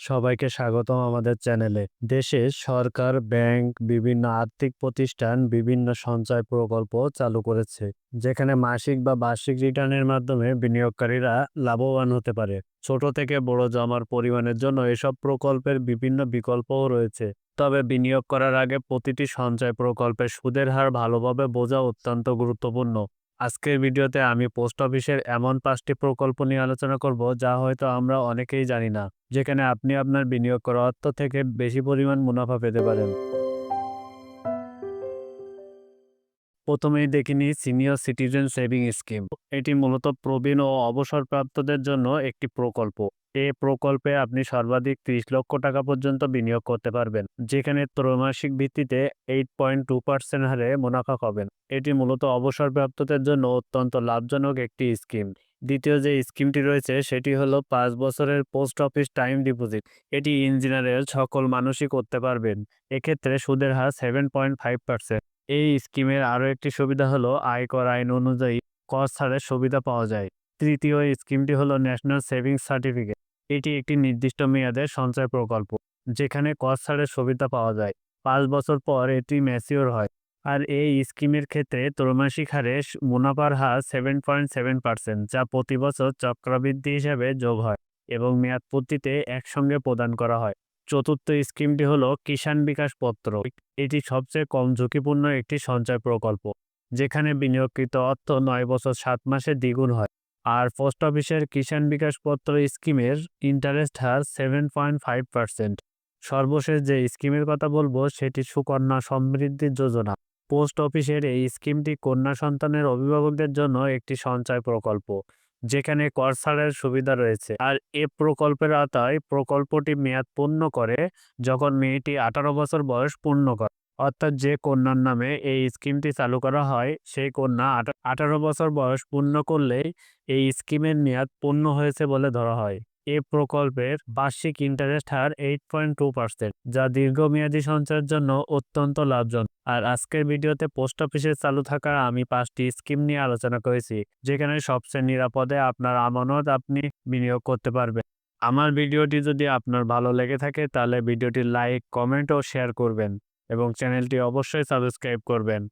সবাইকে স্বাগতম আমাদের চ্যানেলে। দেশে সরকার, ব্যাংক, বিভিন্ন আর্থিক প্রতিষ্ঠান, বিভিন্ন সঞ্চয় প্রকল্প চালু করেছে, যেখানে মাসিক বা বার্ষিক রিটার্নের মাধ্যমে বিনিয়োগকারীরা লাভবান হতে পারে। ছোট থেকে বড় জমার পরিমাণের জন্য এসব প্রকল্পের বিভিন্ন বিকল্পও রয়েছে। তবে বিনিয়োগ করার আগে প্রতিটি সঞ্চয় প্রকল্পের সুদের হার ভালোভাবে বোঝা অত্যন্ত গুরুত্বপূর্ণ। আজকের ভিডিওতে আমি পোস্ট অফিসের এমন পাঁচটি প্রকল্প নিয়ে আলোচনা করব যা হয়তো আমরা অনেকেই জানি না, যেখানে আপনি আপনার বিনিয়োগ করা অর্থ থেকে বেশি পরিমাণ মুনাফা পেতে পারেন। প্রথমেই দেখিনি সিনিয়র সিটিজেন সেভিং স্কিম। এটি মূলত প্রবীণ ও অবসরপ্রাপ্তদের জন্য একটি প্রকল্প। এই প্রকল্পে আপনি সর্বাধিক ত্রিশ লক্ষ টাকা পর্যন্ত বিনিয়োগ করতে পারবেন, যেখানে ত্রৈমাসিক ভিত্তিতে এইট পয়েন্ট টু পার্সেন্ট হারে মুনাফা পাবেন। এটি মূলত অবসরপ্রাপ্তদের জন্য অত্যন্ত লাভজনক একটি স্কিম। দ্বিতীয় যে স্কিমটি রয়েছে, সেটি হলো পাঁচ বছরের পোস্ট অফিস টাইম ডিপোজিট। এটি ইঞ্জিনিয়ারের সকল মানুষই করতে পারবেন। এক্ষেত্রে সুদের হার সেভেন পয়েন্ট ফাইভ পার্সেন্ট এই স্কিমের আরও একটি সুবিধা হলো আয়কর আইন অনুযায়ী কর ছাড়ের সুবিধা পাওয়া যায়। তৃতীয় স্কিমটি হলো ন্যাশনাল সেভিংস সার্টিফিকেট এটি একটি নির্দিষ্ট মেয়াদের সঞ্চয় প্রকল্প, যেখানে কর ছাড়ের সুবিধা পাওয়া যায়। পাঁচ বছর পর এটি ম্যাচিওর হয়, আর এই স্কিমের ক্ষেত্রে ত্রৈমাসিক হারে মুনাফার হার সেভেন পয়েন্ট সেভেন পার্সেন্ট, যা প্রতি বছর চক্রবৃদ্ধি হিসাবে যোগ হয় এবং মেয়াদ পূর্তিতে একসঙ্গে প্রদান করা হয়। চতুর্থ স্কিমটি হল কিষাণ বিকাশ পত্র। এটি সবচেয়ে কম ঝুঁকিপূর্ণ একটি সঞ্চয় প্রকল্প, যেখানে বিনিয়োগকৃত অর্থ নয় বছর সাত মাসে দ্বিগুণ হয়। আর পোস্ট অফিসের কিষাণ বিকাশ পত্র স্কিমের ইন্টারেস্ট হার সেভেন পয়েন্ট ফাইভ পার্সেন্ট সর্বশেষ যে স্কিমের কথা বলব, সেটি সুকন্যা সমৃদ্ধি যোজনা। পোস্ট অফিসের এই স্কিমটি কন্যা সন্তানের অভিভাবকদের জন্য একটি সঞ্চয় প্রকল্প, যেখানে কর ছাড়ের সুবিধা রয়েছে। আর এ প্রকল্পের আওতায় প্রকল্পটি মেয়াদ পূর্ণ করে, যখন মেয়েটি আঠারো বছর বয়স পূর্ণ করে। অর্থাৎ যে কন্যার নামে এই স্কিমটি চালু করা হয়, সেই কন্যা আঠা- আঠারো বছর বয়স পূর্ণ করলেই এই স্কিমের মেয়াদ পূর্ণ হয়েছে বলে ধরা হয়। এ প্রকল্পের বার্ষিক ইন্টারেস্ট হার এইট পয়েন্ট টু পার্সেন্ট যা দীর্ঘমেয়াদী সঞ্চয়ের জন্য অত্যন্ত লাভজনক। আর আজকের ভিডিওতে পোস্ট অফিসে চালু থাকা আমি পাঁচটি স্কিম নিয়ে আলোচনা করেছি, যেখানে সবচেয়ে নিরাপদে আপনার আমানত আপনি বিনিয়োগ করতে পারবেন। আমার ভিডিওটি যদি আপনার ভালো লেগে থাকে, তাহলে ভিডিওটি লাইক, কমেন্ট ও শেয়ার করবেন। এবং চ্যানেলটি অবশ্যই সাবস্ক্রাইব করবেন।